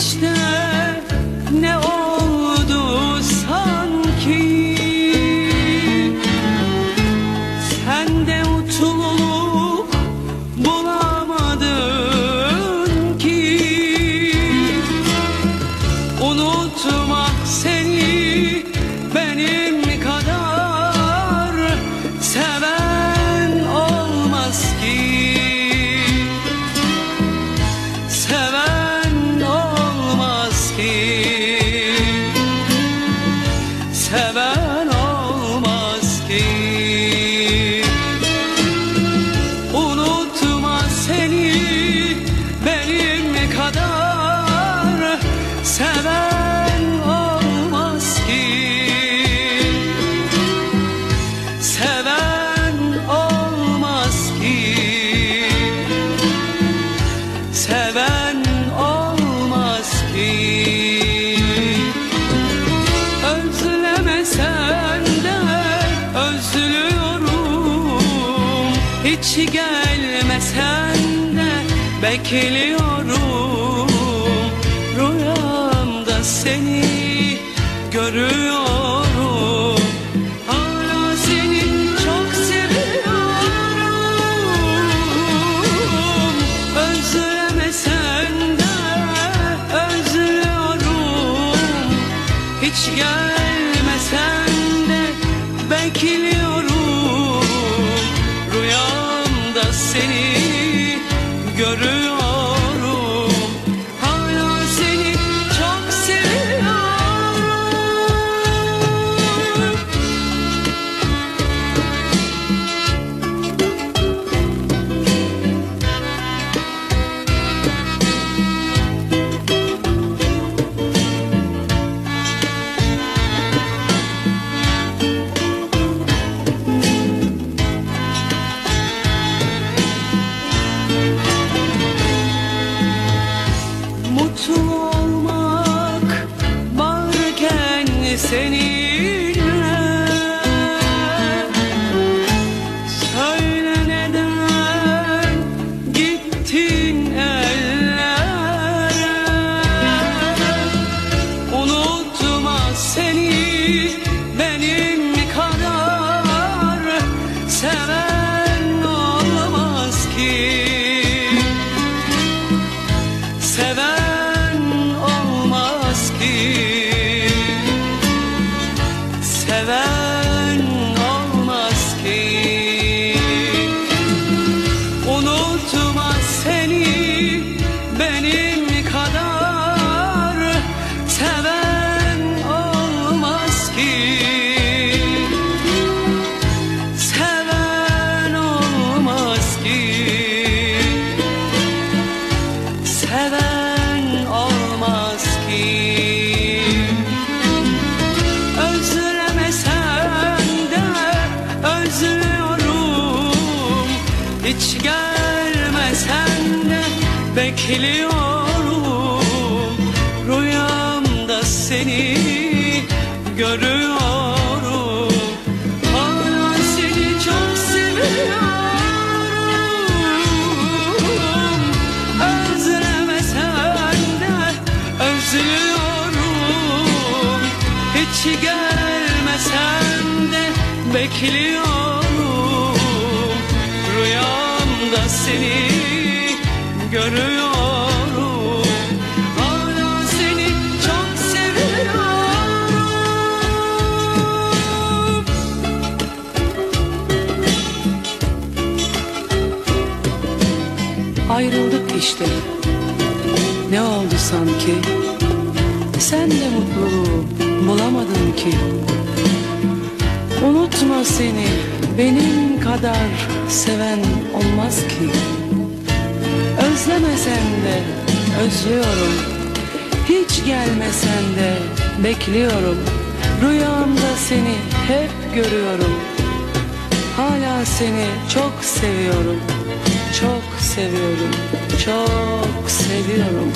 Krishna seven olmaz ki. Seven olmaz ki. Seven olmaz ki. Özlemesen de özlüyorum. Hiç gelmesen de bekliyorum seni görüyorum. Hala seni çok seviyorum. Özlemesen de özlüyorum. Hiç gelmesen de bekliyorum Hiç gelmesen de bekliyorum. Rüyamda seni görüyorum. Hala seni çok seviyorum. Özlemesen de özlüyorum. Hiç gelmesen de bekliyorum seni görüyorum. Hala seni çok seviyorum. Ayrıldık işte. Ne oldu sanki? Sen de mutluluğu bulamadın ki. Unutma seni benim kadar seven olmaz ki. Özlemesen de özlüyorum. Hiç gelmesen de bekliyorum. Rüyamda seni hep görüyorum. Hala seni çok seviyorum. Çok seviyorum. Çok seviyorum